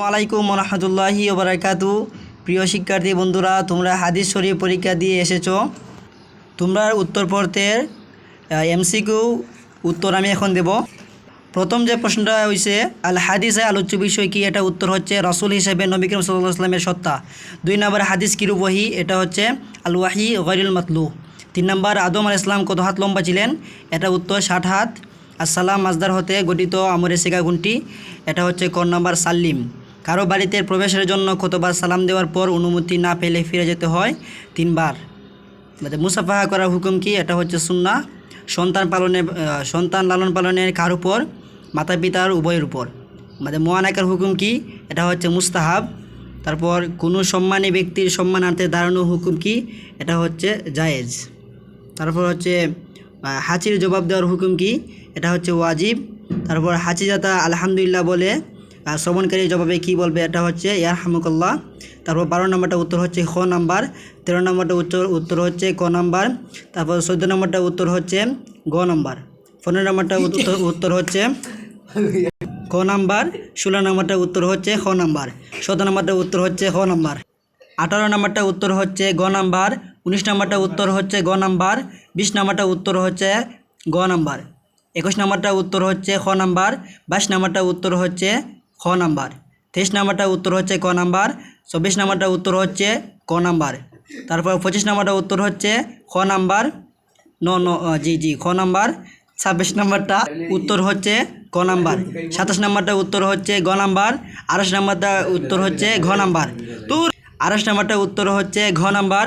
আসসালামু আলাইকুম রহমতুল্লাহি ওবরাকাতু প্রিয় শিক্ষার্থী বন্ধুরা, তোমরা হাদিস শরীফ পরীক্ষা দিয়ে এসেছ। তোমরা উত্তর পড়তের এমসিকিউ উত্তর আমি এখন দেব। প্রথম যে প্রশ্নটা হয়েছে আল হাদিসে আলোচ্য বিষয় কি? এটা উত্তর হচ্ছে রসুল হিসেবে নবী করিম সাল্লাহ আসলামের সত্তা। দুই নম্বর হাদিস কিরু ওয়াহি? এটা হচ্ছে আল ওয়াহি গরিল মাতলু তিন নম্বর আদম আল ইসলাম কত হাত লম্বা ছিলেন? এটা উত্তর ষাট হাত। আসসালাম মাজদার হতে গঠিত আমরে শিকা গুণটি এটা হচ্ছে ক নম্বর সাল্লিম। কারও বাড়িতে প্রবেশের জন্য কতবার সালাম দেওয়ার পর অনুমতি না পেলে ফিরে যেতে হয়? তিনবার। মানে মুসাফাহা করার হুকুম কি? এটা হচ্ছে সুন্না সন্তান পালনে সন্তান লালন পালনের কার উপর? মাতা পিতার উভয়ের উপর। মানে মোয়ানাকার হুকুম কি? এটা হচ্ছে মুস্তাহাব। তারপর কোনো সম্মানী ব্যক্তির সম্মান সম্মানার্থে দাঁড়ানো হুকুম কি? এটা হচ্ছে জায়েজ। তারপর হচ্ছে হাঁচির জবাব দেওয়ার হুকুম কি? এটা হচ্ছে ওয়াজিব। তারপর হাঁচিজাতা আলহামদুলিল্লাহ বলে শ্রবণকারী জবাবে কি বলবে এটা হচ্ছে ইয়ার হামুকাল্লাহ তারপর বারো নম্বরটা উত্তর হচ্ছে খ নাম্বার তেরো নম্বরটা উত্তর উত্তর হচ্ছে ক নাম্বার তারপর চোদ্দ নম্বরটা উত্তর হচ্ছে গ নাম্বার পনেরো নম্বরটা উত্তর উত্তর হচ্ছে ক নাম্বার ষোলো নম্বরটা উত্তর হচ্ছে খ নাম্বার সতেরো নম্বরটা উত্তর হচ্ছে খ নাম্বার আঠারো নম্বরটা উত্তর হচ্ছে গ নাম্বার উনিশ নম্বরটা উত্তর হচ্ছে গ নাম্বার বিশ নম্বরটা উত্তর হচ্ছে গ নাম্বার একুশ নম্বরটা উত্তর হচ্ছে খ নাম্বার বাইশ নম্বরটা উত্তর হচ্ছে খ নাম্বার। তেইশ নম্বরটা উত্তর হচ্ছে ক নাম্বার, চব্বিশ নম্বরটা উত্তর হচ্ছে ক নাম্বার। তারপর পঁচিশ নম্বরটা উত্তর হচ্ছে খ নাম্বার, ন ন জি জি, খ নাম্বার, ছাব্বিশ নম্বরটা উত্তর হচ্ছে ক নাম্বার, সাতাশ নম্বরটা উত্তর হচ্ছে গ নাম্বার, আঠাশ নম্বরটা উত্তর হচ্ছে ঘ নাম্বার। তোর আঠাশ নম্বরটা উত্তর হচ্ছে ঘ নাম্বার,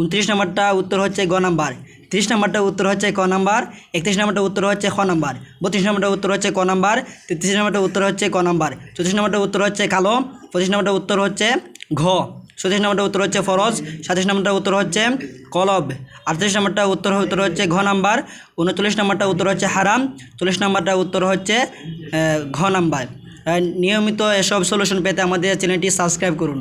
উনত্রিশ নম্বরটা উত্তর হচ্ছে গ নাম্বার। তিরিশ নম্বরটা উত্তর হচ্ছে ক নাম্বার একত্রিশ নম্বরটা উত্তর হচ্ছে খ নাম্বার বত্রিশ নম্বরটা উত্তর হচ্ছে ক নাম্বার তেত্রিশ নম্বরটা উত্তর হচ্ছে ক নাম্বার চৌত্রিশ নম্বরটা উত্তর হচ্ছে কালো পঁচিশ নম্বরটা উত্তর হচ্ছে ঘ চৌত্রিশ নম্বরটা উত্তর হচ্ছে ফরজ সাতাশ নম্বরটা উত্তর হচ্ছে কলব আটত্রিশ নম্বরটা উত্তর উত্তর হচ্ছে ঘ নাম্বার উনচল্লিশ নম্বরটা উত্তর হচ্ছে হারাম চল্লিশ নম্বরটা উত্তর হচ্ছে ঘ নাম্বার নিয়মিত এসব সলিউশন পেতে আমাদের চ্যানেলটি সাবস্ক্রাইব করুন